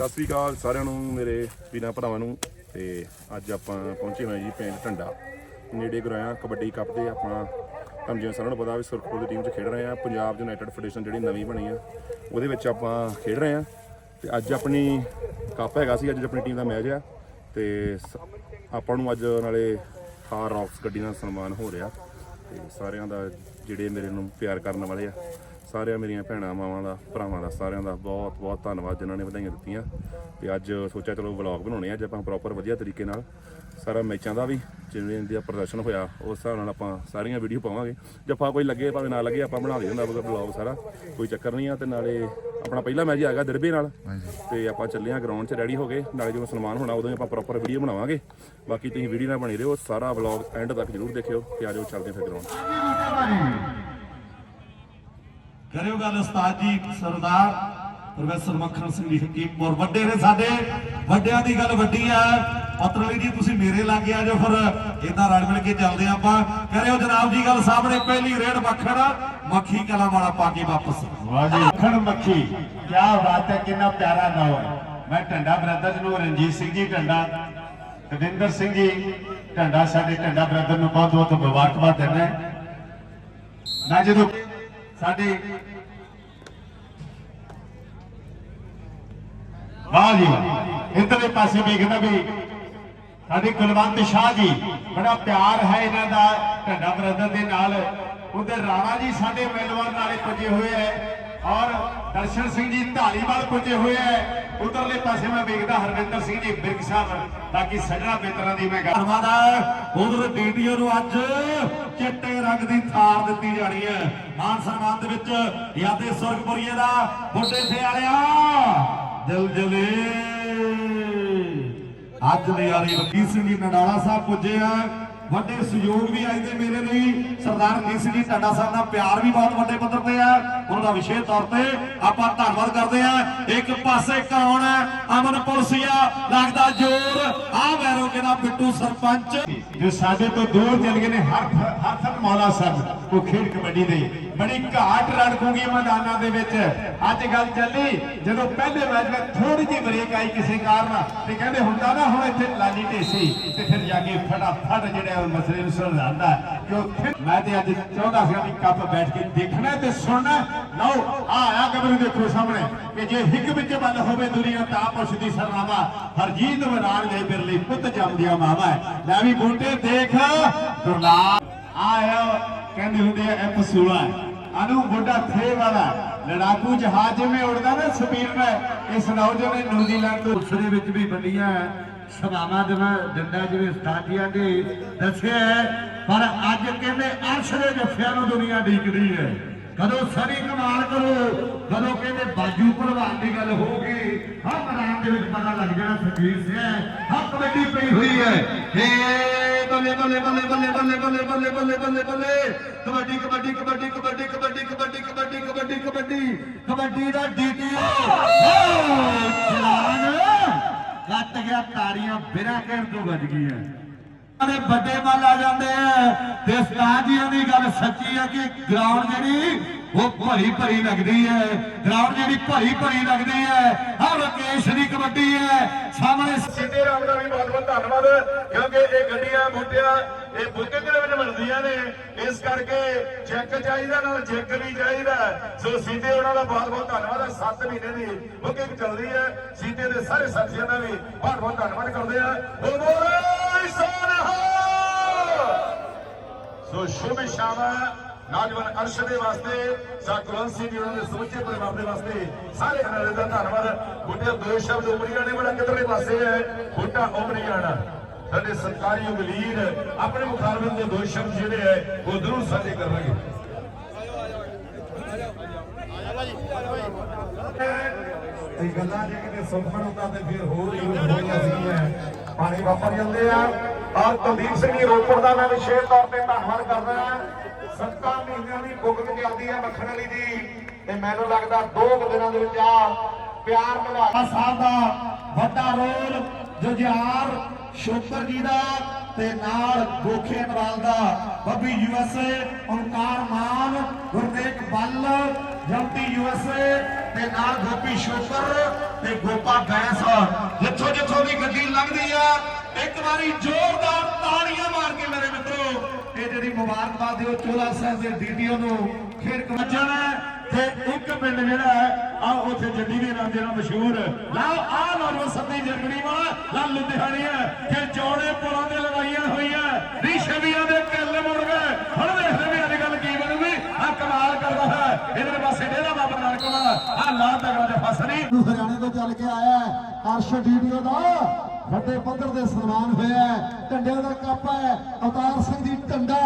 ਸਤਿ ਸ੍ਰੀ ਅਕਾਲ ਸਾਰਿਆਂ ਨੂੰ, ਮੇਰੇ ਵੀਰਾਂ ਭਰਾਵਾਂ ਨੂੰ। ਤੇ ਅੱਜ ਆਪਾਂ ਪਹੁੰਚੇ ਹੋਏ ਜੀ ਪਿੰਡ ਢੰਡਾ। ਨੇੜੇ ਗੁਰਾਇਆ ਕਬੱਡੀ ਕੱਪ ਦੇ ਆਪਾਂ ਤੁਹਾਨੂੰ ਜਿਵੇਂ ਸਾਰਿਆਂ ਨੂੰ ਪਤਾ ਵੀ ਸੁਰਖਪੁਰ ਦੀ ਟੀਮ 'ਚ ਖੇਡ ਰਹੇ ਆ ਪੰਜਾਬ ਯੂਨਾਈਟਿਡ ਫੈਡਰੇਸ਼ਨ ਜਿਹੜੀ ਨਵੀਂ ਬਣੀ ਆ, ਉਹਦੇ ਵਿੱਚ ਆਪਾਂ ਖੇਡ ਰਹੇ ਆ ਤੇ ਅੱਜ ਆਪਣੀ ਕੱਪ ਹੈਗਾ ਸੀ, ਅੱਜ ਆਪਣੀ ਟੀਮ ਦਾ ਮੈਚ ਆ। ਤੇ ਸ- ਆਪਾਂ ਨੂੰ ਅੱਜ ਨਾਲੇ ਥਾਰ ਰੌਕਸ ਗੱਡੀ ਨਾਲ ਸਨਮਾਨ ਹੋ ਰਿਹਾ। ਤੇ ਸਾਰਿਆਂ ਦਾ ਜਿਹੜੇ ਮੇਰੇ ਨੂੰ ਪਿਆਰ ਕਰਨ ਵਾਲੇ ਆ ਸਾਰਿਆਂ ਮੇਰੀਆਂ ਭੈਣਾਂ ਮਾਵਾਂ ਦਾ ਭਰਾਵਾਂ ਦਾ ਸਾਰਿਆਂ ਦਾ ਬਹੁਤ ਬਹੁਤ ਧੰਨਵਾਦ ਜਿਨ੍ਹਾਂ ਨੇ ਵਧਾਈਆਂ ਦਿੱਤੀਆਂ। ਤੇ ਅੱਜ ਸੋਚਿਆ ਚਲੋ ਵਲੌਗ ਬਣਾਉਣੇ ਆ ਅੱਜ ਆਪਾਂ ਪ੍ਰੋਪਰ ਵਧੀਆ ਤਰੀਕੇ ਨਾਲ ਸਾਰਾ ਮੈਚਾਂ ਦਾ ਵੀ ਜਿਵੇਂ ਦਾ ਪ੍ਰਦਰਸ਼ਨ ਹੋਇਆ ਉਸ ਹਿਸਾਬ ਨਾਲ ਆਪਾਂ ਸਾਰੀਆਂ ਵੀਡੀਓ ਪਾਵਾਂਗੇ। ਜੱਫਾ ਕੋਈ ਲੱਗੇ ਭਾਵੇਂ ਨਾ ਲੱਗੇ ਆਪਾਂ ਬਣਾ ਦੇ ਹੁੰਦਾ ਵਲੌਗ ਸਾਰਾ ਕੋਈ ਚੱਕਰ ਨਹੀਂ ਆ। ਤੇ ਨਾਲੇ ਆਪਣਾ ਪਹਿਲਾ ਮੈਚ ਹੈਗਾ ਦਰਬੇ ਨਾਲ। ਤੇ ਆਪਾਂ ਚੱਲੇ ਆ ਗਰਾਊਂਡ 'ਚ ਰੈਡੀ ਹੋ ਗਏ ਨਾਲੇ ਜਦੋਂ ਸਨਮਾਨ ਹੋਣਾ ਉਦੋਂ ਆਪਾਂ ਪ੍ਰੋਪਰ ਵੀਡੀਓ ਬਣਾਵਾਂਗੇ। ਬਾਕੀ ਤੁਸੀਂ ਵੀਡੀਓ ਨਾਲ ਬਣੇ ਰਹੋ ਸਾਰਾ ਵਲੌਗ ਐਂਡ ਤੱਕ ਜਰੂਰ ਦੇਖਿਓ ਤੇ ਆਜੋ ਚੱਲਦੇ ਫਿਰ ਗਰਾਊਂਡ ਕਰਿਓ ਗੱਲ ਉਸਤਾਦ ਜੀ, ਸਰਦਾਰ ਪ੍ਰੋਫੈਸਰ ਮੱਖਣ ਸਿੰਘ ਜੀ ਹਕੀਮਪੁਰ ਵੱਡੇ ਨੇ ਸਾਡੇ, ਵੱਡਿਆਂ ਦੀ ਗੱਲ ਵੱਡੀ ਹੈ ਪਤਰਲੀ ਜੀ, ਤੁਸੀਂ ਮੇਰੇ ਲਾਗੇ ਆ ਜਾਓ ਫਿਰ ਇਦਾਂ ਰਲ ਮਿਲ ਕੇ ਚੱਲਦੇ ਆਪਾਂ। ਕਰਿਓ ਜਨਾਬ ਜੀ ਗੱਲ ਸਾਹਮਣੇ, ਪਹਿਲੀ ਰੇਡ ਮੱਖਣ, ਮੱਖੀ ਕਲਾ ਵਾਲਾ ਪਾ ਕੇ ਵਾਪਸ। ਵਾਹ ਜੀ, ਮੱਖਣ ਮੱਖੀ ਕੀ ਬਾਤ ਹੈ, ਕਿੰਨਾ ਪਿਆਰਾ ਨਾਮ ਹੈ। ਮੈਂ ਢੰਡਾ ਬ੍ਰਦਰਜ਼ ਨੂੰ, ਰਣਜੀਤ ਸਿੰਘ ਜੀ ਢੰਡਾ ਦਵਿੰਦਰ ਸਿੰਘ ਜੀ ਢੰਡਾ, ਸਾਡੇ ਢੰਡਾ ਬ੍ਰਦਰ ਨੂੰ ਬਹੁਤ ਬਹੁਤ ਮੁਬਾਰਕਬਾਦ ਦਿੰਦਾ ਮੈਂ ਜਦੋਂ ਸਾਡੇ ਵਾਹ ਜੀ ਇਧਰਲੇ ਪਾਸੇ ਵੇਖਦਾ ਵੀ ਸਾਡੇ ਕੁਲਵੰਤ ਸ਼ਾਹ ਜੀ, ਬੜਾ ਪਿਆਰ ਹੈ ਇਹਨਾਂ ਦਾ ਢੰਡਾ ਬ੍ਰਦਰ ਦੇ ਨਾਲ। ਉਧਰ ਰਾਣਾ ਜੀ ਸਾਡੇ ਮਿਲਵਰ ਨਾਲੇ ਪੁੱਜੇ ਹੋਏ ਹੈ ਔਰ ਦਰਸ਼ਨ ਸਿੰਘ ਜੀ ਢਾਲੀਵਾਲ ਪੁੱਜੇ ਹੋਏ ਹੈ ਉਧਰਲੇ ਪਾਸੇ ਮੈਂ ਵੇਖਦਾ ਹਰਵਿੰਦਰ ਸਿੰਘ ਜੀ ਬਿਰਗ ਸਾਹਿਬ, ਬਾਕੀ ਸਜਣਾ ਮਿੱਤਰਾਂ ਦੀ ਮੈਂ ਧੰਨਵਾਦ ਉਧਰ ਡੀਟੀਓ ਨੂੰ ਅੱਜ ਚਿੱਟੇ ਰੰਗ ਦੀ ਥਾਰ ਦਿੱਤੀ ਜਾਣੀ ਹੈ। ਮਾਨ ਸਨਮਾਨ ਦੇ ਵਿੱਚ ਯਾਦੇ ਸੁਰਗਪੁਰੀਏ ਦਾ ਬੁੱਢੇ ਸੇ ਵਾਲਿਆ ਦਿਲ ਜਲੇ। ਅੱਜ ਦੇ ਵਕੀਲ ਸਿੰਘ ਜੀ ਨਡਾਲਾ ਸਾਹਿਬ ਪੁੱਜੇ ਆ। ਵੱਡੇ ਸਹਿਯੋਗ ਵੀ ਅੱਜ ਦੇ ਮੇਰੇ ਲਈ। ਸਰਦਾਰ ਕੀ ਸਿੰਘ ਜੀ ਟਾਡਾ ਸਾਹਿਬ ਦਾ ਪਿਆਰ ਵੀ ਬਹੁਤ ਵੱਡੇ ਪੱਧਰ ਤੇ ਆ। ਉਹਨਾਂ ਦਾ ਵਿਸ਼ੇਸ਼ ਤੌਰ ਤੇ ਆਪਾਂ ਧੰਨਵਾਦ ਕਰਦੇ ਆ। ਇੱਕ ਪਾਸੇ ਕੌਣ ਹੈ? ਅਮਨ ਪੁਲਸੀਆ ਲੱਗਦਾ ਜੋਰ। ਆ ਵੈਰੋ ਕਿਹਦਾ ਬਿੱਟੂ ਸਰਪੰਚ। ਜੋ ਸਾਡੇ ਤੋਂ ਦੂਰ ਚਲ ਗਏ ਨੇ, ਹਰ ਹਰਫਤ ਮੌਲਾ ਸਾਹਿਬ, ਉਹ ਖੇਡ ਕਬੱਡੀ ਦੇ। ਬੜੀ ਘਾਟ ਰੜਕੂਗੀ ਮੈਦਾਨਾਂ ਦੇ ਵਿੱਚ। ਅੱਜ ਗੱਲ ਚੱਲੀ, ਜਦੋਂ ਪਹਿਲੇ ਮੈਚ ਵਿੱਚ ਥੋੜੀ ਜਿਹੀ ਬ੍ਰੇਕ ਆਈ ਕਿਸੇ ਕਾਰਨ, ਤੇ ਕਹਿੰਦੇ ਹੁੰਦਾ ਨਾ, ਹੁਣ ਇੱਥੇ ਲਾਲੀ ਢੇਸੀ, ਤੇ ਫਿਰ ਜਾ ਕੇ ਫਟਾਫਟ ਜਿਹੜੇ ਮਸਲੇ ਨੂੰ ਸੁਲਝਾਉਂਦਾ ਕਿ ਮੈਂ ਤੇ ਅੱਜ ਚਾਹੁੰਦਾ ਸੀ ਵੀ ਕੱਪ ਬੈਠ ਕੇ ਦੇਖਣਾ ਤੇ ਸੁਣਨਾ। ਲਓ ਆ ਆਇਆ ਕਬਰ ਦੇਖੋ ਸਾਹਮਣੇ, ਕਿ ਜੇ ਹਿੱਕ ਵਿੱਚ ਬੰਦ ਹੋਵੇ ਦੁਨੀਆ, ਤਾਂ ਪੁੱਛਦੀ ਸਰਨਾਮਾ, ਹਰਜੀਤ ਵਰਾਨ ਗਏ ਬਿਰਲੀ ਪੁੱਤ ਜੰਮਦਿਆ ਮਾਵਾ ਲੈ ਵੀ ਬੂਟੇ ਦੇਖ। ਦੁਰਨਾਮ ਆਇਆ ਕਹਿੰਦੇ ਹੁੰਦੇ ਆ, ਇਹ ਪਸੂਲਾ ਅਨੂ ਬੁੱਢਾ ਥੇ ਵਾਲਾ ਲੜਾਕੂ ਜਹਾਜ਼ ਜਿਵੇਂ ਉੜਦਾ ਨਾ ਸਪੀਡ ਨਾਲ, ਇਸ ਨੌਜਵਾਨ ਨੇ ਨਿਊਜ਼ੀਲੈਂਡ ਤੋਂ ਉਸ ਦੇ ਵਿੱਚ ਵੀ ਵੱਡੀਆਂ ਸਭਾਵਾਂ ਦੇ ਜਿਵੇਂ ਉਸਤਾਦੀਆਂ ਦੇ ਦੱਸਿਆ ਪਰ ਅੱਜ ਕਹਿੰਦੇ ਅਰਸ਼ ਦੇ ਜੱਫਿਆਂ ਨੂੰ ਦੁਨੀਆ ਡੀਕਦੀ ਹੈ। ਕਦੋਂ ਸਰੀ ਕਮਾਲ ਕਰੋ, ਕਦੋਂ ਕਹਿੰਦੇ ਬਾਜੂ ਭਲਵਾਨ ਦੀ ਗੱਲ ਹੋਊਗੀ ਹਾਂ ਮੈਦਾਨ ਦੇ ਵਿੱਚ ਪਤਾ ਲੱਗ ਜਾਣਾ ਫਕੀਰ ਸਿੰਘ ਹਾਂ ਕਬੱਡੀ ਪਈ ਹੋਈ ਹੈ। ਏ ਬੱਲੇ ਬੱਲੇ ਬੱਲੇ ਬੱਲੇ ਬੱਲੇ ਬੱਲੇ ਬੱਲੇ ਬੱਲੇ ਬੱਲੇ ਬੱਲੇ। ਕਬੱਡੀ ਕਬੱਡੀ ਕਬੱਡੀ ਕਬੱਡੀ ਕਬੱਡੀ ਕਬੱਡੀ ਕਬੱਡੀ ਕਬੱਡੀ ਕਬੱਡੀ। ਕਬੱਡੀ ਦਾ ਡੀਟੀਓ। ਚਲਾਨ ਕੱਟ ਗਿਆ, ਤਾੜੀਆਂ ਬਿਨਾਂ ਕਹਿਣ ਤੋਂ ਵੱਜ ਗਈਆਂ। ਦੇ ਵੱਡੇ ਮੱਲ ਆ ਜਾਂਦੇ ਆ। ਤੇ ਉਸਤਾਦ ਦੀ ਗੱਲ ਸੱਚੀ ਹੈ ਕਿ ਗਰਾਊਂਡ ਜਿਹੜੀ ਉਹ ਭਰੀ ਭਰੀ ਲੱਗਦੀ ਹੈ। ਗਰਾਊਂਡ ਜਿਹੜੀ ਭਰੀ ਭਰੀ ਲੱਗਦੀ ਹੈ, ਆਹ ਰਕੇਸ਼ ਦੀ ਕਬੱਡੀ ਹੈ। ਸਾਹਮਣੇ ਸਿੱਧੇ ਰਾਮ ਦਾ ਵੀ ਬਹੁਤ ਬਹੁਤ ਧੰਨਵਾਦ, ਕਿਉਂਕਿ ਇਹ ਗੱਡੀਆਂ ਬੂਟਿਆਂ ਇਹ ਬੁਕਿੰਗ ਦੇ ਵਿੱਚ ਮਿਲਦੀਆਂ ਨੇ। ਇਸ ਕਰਕੇ ਚੈੱਕ ਚਾਹੀਦਾ ਨਾਲ ਚੈੱਕ ਵੀ ਚਾਹੀਦਾ ਸੋ ਸਿੱਧੇ ਉਹਨਾਂ ਦਾ ਬਹੁਤ ਬਹੁਤ ਧੰਨਵਾਦ ਹੈ। 7 ਮਹੀਨੇ ਦੀ ਬੁਕਿੰਗ ਚੱਲਦੀ ਹੈ। ਸਿੱਧੇ ਦੇ ਸਾਰੇ ਸਾਥੀਆਂ ਦਾ ਵੀ ਬਹੁਤ ਬਹੁਤ ਧੰਨਵਾਦ ਕਰਦੇ ਆ ਉਹ ਬੋਲੇ ਸੋਨਹਾ ਸੋ ਸ਼ੁਭ ਸ਼ਾਮ। ਨੌਜਵਾਨ ਅਰਸ਼ ਦੇ ਵਾਸਤੇ ਸਾਕੁਲਨ ਸਿੰਘ ਜੀ ਉਹਨਾਂ ਦੇ ਸਮੁੱਚੇ ਪਰਿਵਾਰ ਦੇ ਵਾਸਤੇ ਸਾਰੇ ਹਨਾਰੇ ਦਾ ਧੰਨਵਾਦ। ਬੁੱਢੇ ਦੋ ਸ਼ਬਦ ਉਮਰੀਆਂ ਨੇ ਬੜਾ ਕਿਧਰੇ ਪਾਸੇ ਹੈ, ਬੁੱਢਾ ਉਮਰੀਆਂ ਸਾਡੇ ਸਤਕਾਰਯੋਗ ਲੀਡ, ਆਪਣੇ ਮੁਖਾਲਫਤ ਦੇ ਦੋ ਸ਼ਬਦ ਜਿਹੜੇ ਹੈ, ਉਹ ਜ਼ਰੂਰ ਸਾਂਝੇ ਕਰਾਂਗੇ ਇਹ ਗੱਲਾਂ ਜੇ ਕਿਤੇ ਸੁਖਮਨ ਹੁੰਦਾ ਤੇ ਫਿਰ ਹੋਰ ਹੀ ਹੋਈਆਂ ਸੀਗੀਆਂ। ਪਾਣੀ ਵਾਪਰ ਜਾਂਦੇ ਆ। ਔਰ ਕੁਲਦੀਪ ਸਿੰਘ ਜੀ ਰੋਪੜ ਦਾ ਮੈਂ ਵਿਸ਼ੇਸ਼ ਤੌਰ ਤੇ ਧੰਨਵਾਦ ਕਰਦਾ ਹਾਂ। ਸੱਤਾਂ ਮਹੀਨਿਆਂ ਦੀ ਬੁਕਿੰਗ ਚੱਲਦੀ ਹੈ ਮੱਖਣ ਵਾਲੀ ਦੀ ਤੇ ਮੈਨੂੰ ਲੱਗਦਾ ਦੋ ਦਿਨਾਂ ਦੇ ਵਿੱਚ ਆ ਪਿਆਰ ਨਿਭਾਇਆ ਸਾਹਿਬ ਦਾ ਵੱਡਾ ਰੋਲ ਜੁਝਾਰ ਸ਼ੋਕਰ ਜੀ ਦਾ ਤੇ ਨਾਲ ਗੋਖੇ ਨਵਾਲ ਦਾ। ਬੱਬੀ ਯੂਐਸਏ ਓਮਕਾਰ ਮਾਨ, ਗੁਰਦੇਵ ਬੱਲ, ਜੰਪੀ ਯੂਐਸਏ ਤੇ ਨਾਲ ਗੋਪੀ ਸ਼ੋਕਰ ਤੇ ਗੋਪਾ ਬੈਂਸ। ਜਿੱਥੋਂ ਜਿੱਥੋਂ ਦੀ ਗੱਡੀ ਲੰਘਦੀ ਆ, ਇੱਕ ਵਾਰੀ ਜ਼ੋਰਦਾਰ ਤਾੜੀਆਂ ਮਾਰ ਕੇ ਮੇਰੇ ਮਿੱਤਰੋ ਇਹ ਜਿਹੜੀ ਮੁਬਾਰਕਬਾਦ ਦਿਓ ਚੋਲਾ ਸਾਹਿਬ ਦੇ ਡੀਟੀਓ ਨੂੰ। ਖੇਡ ਕਮੱਜਣ ਤੇ ਇੱਕ ਪਿੰਡ ਜਿਹੜਾ ਹੈ ਆ ਉੱਥੇ ਜੱਡੀ ਦੇ ਨਾਮ ਜਿਹੜਾ ਮਸ਼ਹੂਰ। ਲਓ ਆ ਲਓ ਸੱਤੀ ਜਰਮਨੀ ਵਾਲਾ ਲਾ ਲੁਧਿਆਣੀਆ ਕਿ ਜੋੜੇ ਪੁਲਾਂ ਦੇ ਲੜਾਈਆਂ ਹੋਈਆਂ। ਵੀ ਛਵੀਆਂ ਦੇ ਕਿੱਲ ਮੁੜ ਗਏ। ਹੁਣ ਵੇਖਦੇ ਵੀ ਅੱਜ ਕੱਲ ਕੀ ਬਣੂਗੀ। ਆ ਕਮਾਲ ਕਰਦਾ ਹੈ। ਇਧਰ ਪਾਸੇ ਡੇਰਾ ਬਾਬਾ ਨਾਨਕ ਵਾਲਾ। ਆ ਲਾ ਤਗੜਾ ਤੇ ਫਸਣੀ ਨੂੰ ਹਰਿਆਣੇ ਤੋਂ ਚੱਲ ਕੇ ਆਇਆ ਹੈ ਅਰਸ਼ ਡੀਡੀਓ ਦਾ। ਵੱਡੇ ਪੱਧਰ ਤੇ ਸਨਮਾਨ ਹੋਇਆ ਹੈ। ਢੰਡਿਆਂ ਦਾ ਕੱਪ ਹੈ। ਅਵਤਾਰ ਸਿੰਘ ਦੀ ਢੰਡਾ।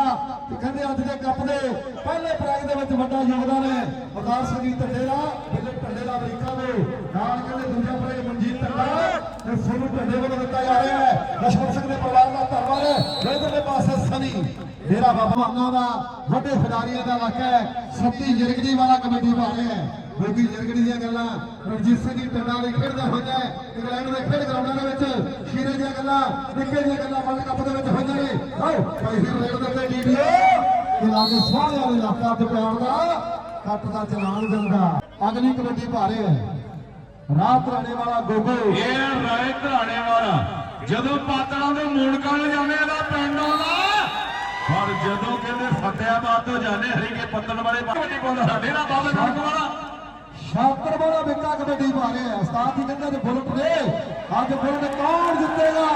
ਕਹਿੰਦੇ ਅੱਜ ਦੇ ਕੱਪ ਦੇ ਪਹਿਲੇ ਪ੍ਰਾਈਜ਼ ਦੇ ਵਿੱਚ ਵੱਡਾ ਯੋਗਦਾਨ ਹੈ। ਅਵਤਾਰ ਸਿੰਘ ਦੀ ਢੰਡੇ ਦਾ ਬਿੱਲੇ ਢੰਡੇ ਦਾ ਅਮਰੀਕਾ ਦੇ ਨਾਲ ਕਹਿੰਦੇ ਦੂਜਾ ਪ੍ਰਾਈਜ਼ ਮਨਜੀਤ ਢੰਡਾ ਤੇ ਸੋਨੂੰ ਢੰਡੇ ਵੱਲੋਂ ਦਿੱਤਾ ਜਾ ਰਿਹਾ ਹੈ। ਲਸ਼ਕਰ ਸਿੰਘ ਦੇ ਪਰਿਵਾਰ ਦਾ ਧੰਨਵਾਦ ਹੈ। ਇਧਰਲੇ ਪਾਸੇ ਸਨੀ, ਡੇਰਾ ਬਾਬਾ ਮਾਨਾ ਦਾ ਵੱਡੇ ਖਿਡਾਰੀਆਂ ਦਾ ਇਲਾਕਾ ਹੈ। ਸੱਤੀ ਜਰਗਦੀ ਵਾਲਾ ਕਬੱਡੀ ਪਾ ਰਿਹਾ ਹੈ। ਕਿਉਂਕਿ ਜਿਰਗੜੀ ਦੀਆਂ ਗੱਲਾਂ। ਰਣਜੀਤ ਸਿੰਘ ਦੀ ਟੰਡਾ ਲਈ ਖੇਡਦਾ ਹੋਇਆ ਇੰਗਲੈਂਡ ਦੇ ਖੇਡ ਗਰਾਊਂਡਾਂ ਦੇ ਵਿੱਚ ਸ਼ੀਰੇ ਦੀਆਂ ਗੱਲਾਂ, ਨਿੱਕੇ ਦੀਆਂ ਗੱਲਾਂ ਵਰਲਡ ਕੱਪ ਦੇ ਵਿੱਚ ਹੋਈਆਂ ਨੇ। ਆਓ ਪੈਸੇ ਰੇਡ ਦੇ ਤੇ ਡੀਡੀਓ ਇਹ ਲਾਗੇ ਸੋਹਣੇ ਵਾਲੇ ਇਲਾਕਾ ਤੇ ਪਿਆਰ ਦਾ, ਕੱਟ ਦਾ ਚਲਾਨ ਦਿੰਦਾ। ਅਗਲੀ ਕਬੱਡੀ ਪਾ ਹੈ। ਰਾਤ ਰਾਣੇ ਵਾਲਾ ਗੋਗੋ। ਇਹ ਰਾਏ ਘਰਾਣੇ ਵਾਲਾ, ਜਦੋਂ ਪਾਤਲਾਂ ਦੇ ਮੂਣਕਾਂ ਨੂੰ ਜਾਂਦੇ ਇਹਦਾ ਪਿੰਡ ਆਉਂਦਾ ਪਰ ਜਦੋਂ ਕਹਿੰਦੇ ਫਤਿਆਬਾਦ ਤੋਂ ਜਾਂਦੇ ਹਰੀਕੇ ਪੱਤਣ ਵਾਲੇ ਪਾਸੇ ਪਾਉਂਦਾ ਸਾਡੇ ਨਾਲ ਬਾਬਾ ਨਾਨਕ ਵਾਲਾ ਸ਼ਾਤਰ ਵਾਲਾ ਵਿੱਕਾ ਕਬੱਡੀ ਪਾ ਰਹੇ ਉਸਤਾਦ ਜੀ ਕਹਿੰਦੇ ਅੱਜ ਬੁਲਟ ਨੇ ਅੱਜ ਬੁਲਟ ਕੌਣ ਜਿੱਤੇਗਾ?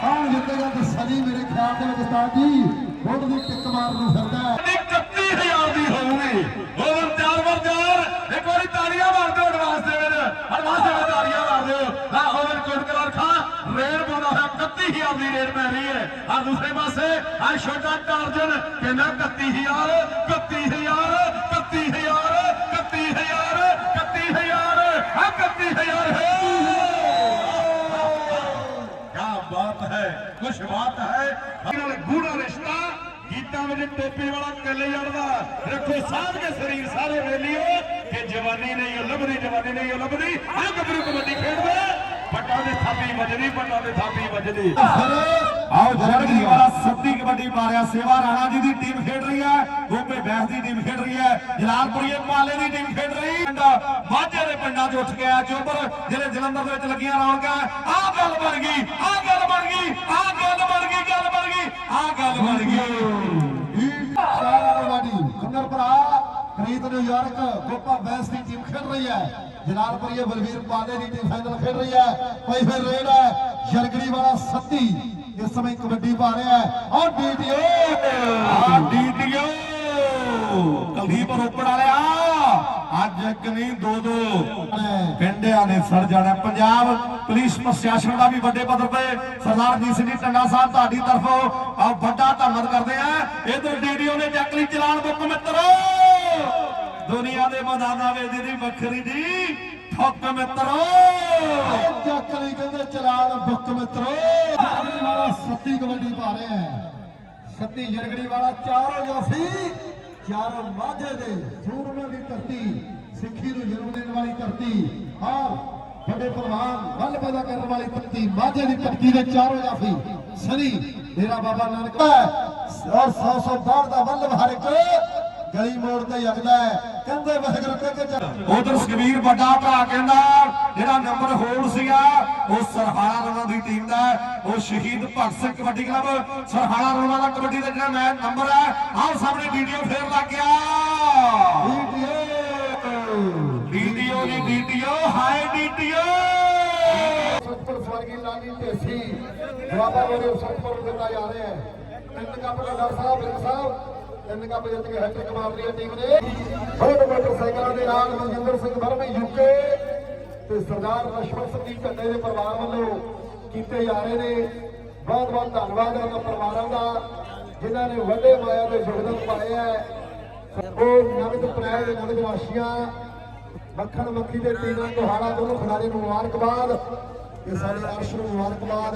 ਕੌਣ ਜਿੱਤੇਗਾ ਤੇ ਸਨੀ ਮੇਰੇ ਖਿਆਲ ਦੇ ਵਿੱਚ ਉਸਤਾਦ ਜੀ, ਬੁਲਟ ਦੀ ਟਿੱਕ ਮਾਰਨ ਨੂੰ ਫਿਰਦਾ 31000 ਦੀ ਹੋਊਗੀ। ਹੋਰ ਚਾਰ ਵਾਰ ਚਾਰ। ਇੱਕ ਵਾਰੀ ਤਾੜੀਆਂ ਮਾਰ ਦਿਓ ਐਡਵਾਂਸ ਦੇ ਵਿੱਚ। ਐਡਵਾਂਸ ਦੇ ਵਿੱਚ ਤਾੜੀਆਂ ਮਾਰ ਦਿਓ। ਆ ਓਵਨ ਕੋਟ ਕਲਰ ਰੇਡ ਪਾਉਂਦਾ ਹੋਇਆ 31000 ਦੀ ਰੇਡ ਪੈ ਰਹੀ ਹੈ। ਆ ਦੂਸਰੇ ਪਾਸੇ ਆ ਛੋਟਾ ਟਾਰਜਨ। ਕਹਿੰਦਾ 31000 31000 31000 ਵਿੱਚ ਟੋਪੀ ਵਾਲਾ ਕੱਲੇ ਜੜਦਾ ਰੱਖੋ ਸਾਧ ਕੇ ਸਰੀਰ ਸਾਰੇ ਵੇਲੀਓ ਕਿ ਜਵਾਨੀ ਨਹੀਂ ਲੱਭਦੀ ਜਵਾਨੀ ਨਹੀਂ ਲੱਭਦੀ। ਆ ਗੱਭਰੂ ਕਬੱਡੀ ਖੇਡਦਾ ਪੱਟਾਂ ਦੇ ਥਾਪੀ ਵੱਜਦੀ ਪੱਟਾਂ ਦੇ ਥਾਪੀ ਵੱਜਦੀ। ਆਓ ਜਰਗਦੀ ਵਾਲਾ ਸੱਤੀ ਕਬੱਡੀ ਮਾਰਿਆ ਸੇਵਾ ਰਾਣਾ ਜੀ ਦੀ ਟੀਮ ਖੇਡ ਰਹੀ ਹੈ ਗੋਪੇ ਬੈਸ ਦੀ ਟੀਮ ਖੇਡ ਰਹੀ ਹੈ ਜਲਾਲਪੁਰੀਏ ਪਾਲੇ ਦੀ ਟੀਮ ਖੇਡ ਰਹੀ ਹੈ। ਮਾਝੇ ਦੇ ਪਿੰਡਾਂ 'ਚ ਉੱਠ ਆਇਆ ਚੋਬਰ ਜਿਹੜੇ ਜਲੰਧਰ ਦੇ ਵਿੱਚ ਲੱਗੀਆਂ ਰੌਣਕਾਂ ਆਹ ਗੱਲ ਬਣ ਗਈ ਆਹ ਗੱਲ ਬਣ ਗਈ ਆਹ ਗੱਲ ਬਣ ਗਈ ਗੱਲ ਬਣ ਗਈ ਆਹ ਗੱਲ ਬਣ ਗਈ ਸ਼ਾਰਾ ਰਵਾਡੀ ਅੰਦਰ ਭਰਾ ਪ੍ਰੀਤ ਨਿਊਯਾਰਕ, ਗੋਪਾ ਬੈਂਸ ਦੀ ਟੀਮ ਖੇਡ ਰਹੀ ਹੈ। ਜਲਾਲਪੁਰੀਏ ਬਲਵੀਰ ਪਾਲੇ ਦੀ ਟੀਮ ਫਾਈਨਲ ਖੇਡ ਰਹੀ ਹੈ। ਭਾਈ ਫਿਰ ਰੇਡ ਹੈ, ਜਰਗੜੀ ਵਾਲਾ ਸੱਤੀ। ਇਸ ਸਮੇਂ ਕਬੱਡੀ ਪਾ ਰਿਹਾ ਹੈ। ਔਰ ਡੀਟੀਓ ਆ ਡੀਟੀਓ ਕੁਲਦੀਪ ਰੋਪੜ ਵਾਲਿਆ, ਅੱਜ ਇੱਕ ਨਹੀਂ, ਦੋ ਦੋ। ਪਿੰਡਿਆਂ ਨੇ ਸੜ ਜਾਣਾ ਪੰਜਾਬ ਪੁਲਿਸ ਪ੍ਰਸ਼ਾਸਨ ਦਾ ਵੀ ਵੱਡੇ ਪੱਧਰ ਤੇ ਸਰਦਾਰ ਜੀ ਸਿੰਘ ਜੀ ਟੰਡਾ ਸਾਹਿਬ ਤੁਹਾਡੀ ਤਰਫੋਂ ਵੱਡਾ ਧੰਨਵਾਦ ਕਰਦੇ ਆ ਇਧਰ ਡੀਡੀਓ ਨੇ ਚੱਕ ਲਈ ਚਲਾਨ ਬੁੱਕ ਮਿੱਤਰੋ। ਦੁਨੀਆ ਦੇ ਮੈਦਾਨਾਂ ਵਿੱਚ ਦੀ ਵੱਖਰੀ ਦੀ ਠੁੱਕ ਮਿੱਤਰੋ। ਚੱਕ ਲਈ ਕਹਿੰਦੇ ਚਲਾਨ ਬੁੱਕ ਮਿੱਤਰੋ। ਵਾਲਾ ਸੱਤੀ ਕਬੱਡੀ ਪਾ ਰਿਹਾ ਹੈ। ਸੱਤੀ ਜਰਗੜੀ ਵਾਲਾ ਚਾਰੋਂ ਜਾਫੀ ਚਾਰੋਂ ਮਾਝੇ ਦੇ ਸੂਰਮੇ ਦੀ ਧਰਤੀ ਸਿੱਖੀ ਨੂੰ ਜਨਮ ਦੇਣ ਵਾਲੀ ਧਰਤੀ ਔਰ ਵੱਡੇ ਪ੍ਰਵਾਨ ਵੱਲ ਪੈਦਾ ਕਰਨ ਵਾਲੀ ਧਰਤੀ ਮਾਝੇ ਦੀ ਧਰਤੀ ਦੇ ਚਾਰੋਂ ਜਾਫੀ ਸਨੀ ਡੇਰਾ ਬਾਬਾ ਨਾਨਕ ਔਰ 100 100 ਬਾੜ ਦਾ ਵੱਲ ਹਰ ਇੱਕ ਗਲੀ ਮੋੜ ਤੇ ਜਗਦਾ ਹੈ। ਕਹਿੰਦੇ ਵਾਹਿਗੁਰੂ ਕਹਿੰਦੇ ਚੱਲ। ਉਧਰ ਸਕਵੀਰ ਵੱਡਾ ਭਰਾ ਕਹਿੰਦਾ ਜਿਹੜਾ ਨੰਬਰ ਹੋਲਡ ਸੀਗਾ ਉਹ ਸਰਹਾਲਾ ਰੋਣਾ ਦੀ ਟੀਮ ਦਾ। ਉਹ ਸ਼ਹੀਦ ਭਗਤ ਸਿੰਘ ਕਬੱਡੀ ਕਲੱਬ ਸਰਹਾਲਾ ਰੋਣਾ ਦਾ ਕਬੱਡੀ ਦਾ ਜਿਹੜਾ ਮੈਚ ਨੰਬਰ ਹੈ ਆਹ ਸਾਹਮਣੇ ਵੀਡੀਓ ਫੇਰ ਲੱਗ ਗਿਆ। ਵੀਡੀਓ ਦੀ ਵੀਡੀਓ ਹਾਈ ਵੀਡੀਓ ਸਤਪੁਰ ਸਵਰਗੀ ਲਾਲੀ ਢੇਸੀ ਦੁਆਬਾ ਵਾਲੇ ਸਤਪੁਰ ਨੂੰ ਦਿੱਤਾ ਜਾ ਰਿਹਾ ਹੈ। ਤਿੰਨ ਕੱਪ ਡਾਕਟਰ ਸਾਹਿਬ ਸਾਹਿਬ। ਤਿੰਨ ਦੇ ਨਾਲ ਮਨਜਿੰਦਰ ਸਿੰਘ ਸਰਦਾਰ ਧੰਨਵਾਦ ਉਹਨਾਂ ਪਰਿਵਾਰਾਂ ਦਾ, ਜਿਨ੍ਹਾਂ ਨੇ ਵੱਡੇ ਮਾਇਆ ਦੇ ਯੋਗਦਾਨ ਪਾਇਆ ਹੈ। ਉਹ ਨਗਦ ਪ੍ਰਾਇ ਦੇ ਮੱਖਣ ਮੱਖੀ ਦੇ ਟੀਨਾਂ ਕੋਹਾੜਾ ਦੋਨੋਂ ਖਿਡਾਰੀ ਨੂੰ ਮੁਬਾਰਕਬਾਦ, ਤੇ ਸਾਡੇ ਅਰਸ਼ ਨੂੰ ਮੁਬਾਰਕਬਾਦ।